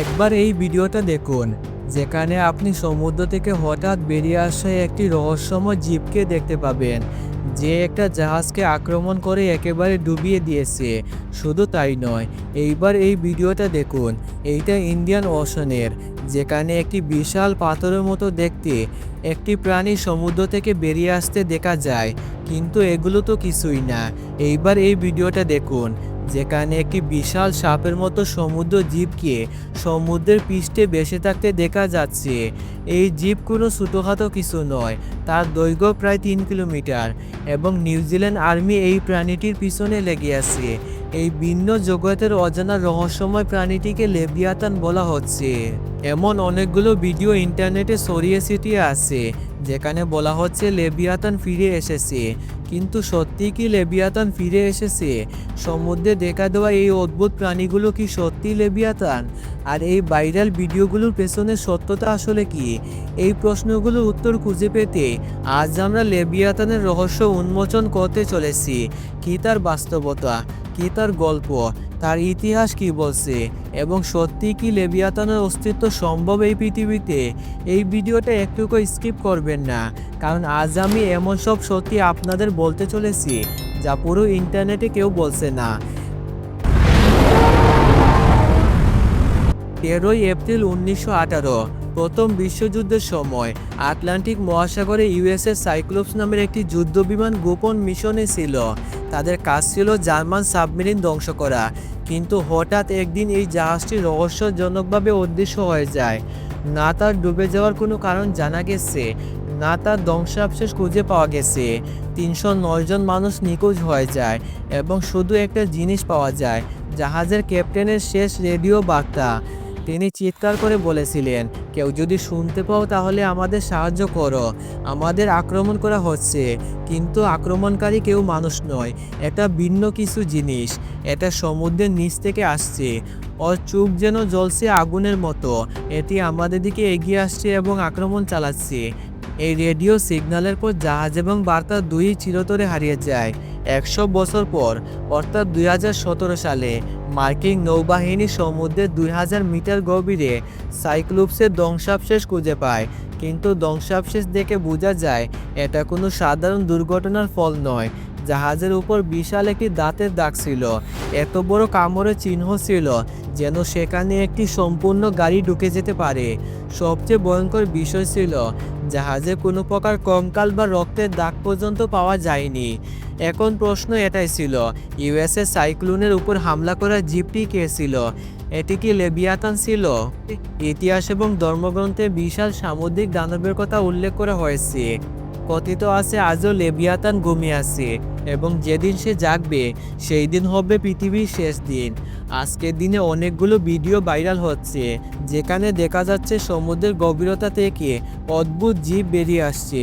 একবার এই ভিডিওটা দেখুন, যেখানে আপনি সমুদ্র থেকে হঠাৎ বেরিয়ে আসা একটি রহস্যময় জীবকে দেখতে পাবেন, যে একটা জাহাজকে আক্রমণ করে একেবারে ডুবিয়ে দিয়েছে। শুধু তাই নয়, এইবার এই ভিডিওটা দেখুন, এইটা ইন্ডিয়ান ওশনের, যেখানে একটি বিশাল পাথরের মতো দেখতে, একটি প্রাণী সমুদ্র থেকে বেরিয়ে আসতে দেখা যায়, কিন্তু এগুলো তো কিছুই না। এইবার এই ভিডিওটা দেখুন যেখানে একটি বিশাল সাপের মতো সমুদ্র জীবকে সমুদ্রের পৃষ্ঠে বেসে থাকতে দেখা যাচ্ছে। এই জীব কোনো ছোটোখাটো কিছু নয়, তার দৈর্ঘ্য প্রায় তিন কিলোমিটার এবং নিউজিল্যান্ড আর্মি এই প্রাণীটির পিছনে লেগে আছে। এই ভিন্ন জগতের অজানা রহস্যময় প্রাণীটিকে লেবিয়াতান বলা হচ্ছে। এমন অনেকগুলো ভিডিও ইন্টারনেটে ছড়িয়ে ছিটিয়ে আছে, যেখানে বলা হচ্ছে লেবিয়াতান ফিরে এসেছে। কিন্তু সত্যি কি লেবিয়াতান ফিরে এসেছে? সমুদ্রে দেখা দেওয়া এই অদ্ভুত প্রাণীগুলো কি সত্যি লেবিয়াতান আর এই ভাইরাল ভিডিওগুলোর পেছনে সত্যতা আসলে কি? এই প্রশ্নগুলোর উত্তর খুঁজে পেতে আজ আমরা লেবিয়াতানের রহস্য উন্মোচন করতে চলেছি। কি তার বাস্তবতা? কি তার গল্প? তার ইতিহাস কি বলছে? এবং সত্যি কি লেবিয়াতানের অস্তিত্ব সম্ভব এই পৃথিবীতে? এই ভিডিওটা একটুকু স্কিপ করবেন না, কারণ আজ আমি এমন সব সত্যি আপনাদের বলতে চলেছি, যা পুরো ইন্টারনেটে কেউ বলছে না। তেরোই এপ্রিল উনিশশো আঠারো প্রথম বিশ্বযুদ্ধের সময় আটলান্টিক মহাসাগরে ইউএসএ সাইক্লোপস নামের একটি যুদ্ধবিমান গোপন মিশনে ছিল। তাদের কাজ ছিল জার্মান সাবমেরিন ধ্বংস করা। কিন্তু হঠাৎ একদিন এই জাহাজটি রহস্যজনকভাবে অদৃশ্য হয়ে যায়। না তার ডুবে যাওয়ার কোনো কারণ জানা গেছে। না তার ধ্বংসাবশেষ খুঁজে পাওয়া গেছে। তিনশো নয় জন মানুষ নিখোঁজ হয়ে যায় এবং শুধু একটা জিনিস পাওয়া যায়, জাহাজের ক্যাপ্টেনের শেষ রেডিও বার্তা। তিনি চিৎকার করে বলেছিলেন কেউ যদি শুনতে পাও তাহলে আমাদের সাহায্য করো। আমাদের আক্রমণ করা হচ্ছে, কিন্তু আক্রমণকারী কেউ মানুষ নয়, এটা ভিন্ন কিছু জিনিস। এটা সমুদ্রের নিচ থেকে আসছে, ওর চোখ যেন জ্বলছে আগুনের মতো। এটি আমাদের দিকে এগিয়ে আসছে এবং আক্রমণ চালাচ্ছে। এই রেডিও সিগন্যালের পর জাহাজ এবং বার্তা দুই চিরতরে হারিয়ে যায়। একশো বছর পর, অর্থাৎ দুই হাজার সতেরো সালে মার্কিন নৌবাহিনী সমুদ্রে দুই হাজার মিটার গভীরে সাইক্লোপসের ধ্বংসাবশেষ খুঁজে পায়। কিন্তু ধ্বংসাবশেষ দেখে বোঝা যায়, এটা কোনো সাধারণ দুর্ঘটনার ফল নয়। জাহাজের উপর বিশাল একটি দাঁতের দাগ ছিল। এত বড় কামড়ের চিহ্ন ছিল যেন সেখানে একটি সম্পূর্ণ গাড়ি ঢুকে যেতে পারে। সবচেয়ে ভয়ঙ্কর বিষয় ছিল, জাহাজে কোনো প্রকার কঙ্কাল বা রক্তের দাগ পর্যন্ত পাওয়া যায়নি। এখন প্রশ্ন এটাই ছিল, ইউএসএ সাইক্লোনের উপর হামলা করা জিপটি কে ছিল? এটি কি লেবিয়াতান ছিল? ইতিহাস এবং ধর্মগ্রন্থে বিশাল সামুদ্রিক দানবের কথা উল্লেখ করা হয়েছে। কথিত আছে, আজও লেবিয়াতান ঘুমিয়ে আছে এবং যেদিন সে জাগবে, সেই দিন হবে পৃথিবীর শেষ দিন। আজকের দিনে অনেকগুলো ভিডিও ভাইরাল হচ্ছে, যেখানে দেখা যাচ্ছে সমুদ্রের গভীরতা থেকে অদ্ভুত জীব বেরিয়ে আসছে।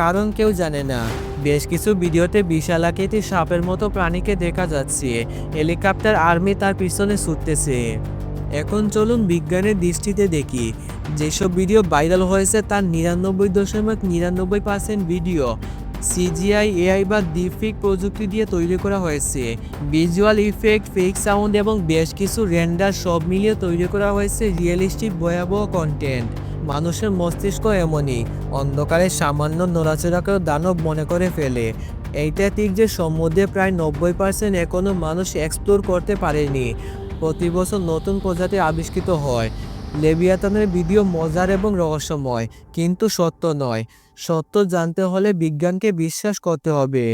কারণ কেউ জানে না, বেশ কিছু ভিডিওতে বিশাল আকৃতির সাপের মতো প্রাণীকে দেখা যাচ্ছে। হেলিকপ্টার আর্মি তার পিছনে ছুটতেছে। এখন চলুন বিজ্ঞানের দৃষ্টিতে দেখি। যেসব ভিডিও ভাইরাল হয়েছে তার নিরানব্বই দশমিক নিরানব্বই পার্সেন্ট ভিডিও সিজিআই, এআই বা ডিফিক প্রযুক্তি দিয়ে তৈরি করা হয়েছে। ভিজুয়াল ইফেক্ট, ফেক সাউন্ড এবং বেশ কিছু রেন্ডার সব মিলিয়ে তৈরি করা হয়েছে রিয়েলিস্টিক ভয়াবহ কন্টেন্ট। মানুষের মস্তিষ্ক এমনই, অন্ধকারে সামান্য নড়াচড়াকেও দানব মনে করে ফেলে। এইটা ঠিক যে সম্বন্ধে প্রায় নব্বই পার্সেন্ট এখনও মানুষ এক্সপ্লোর করতে পারেনি। প্রতি বছর নতুন প্রজাতি আবিষ্কৃত হয়। লেবিয়াতানের ভিডিও মজার এবং রহস্যময়, কিন্তু সত্য নয়। সত্য জানতে হলে বিজ্ঞানকে বিশ্বাস করতে হবে।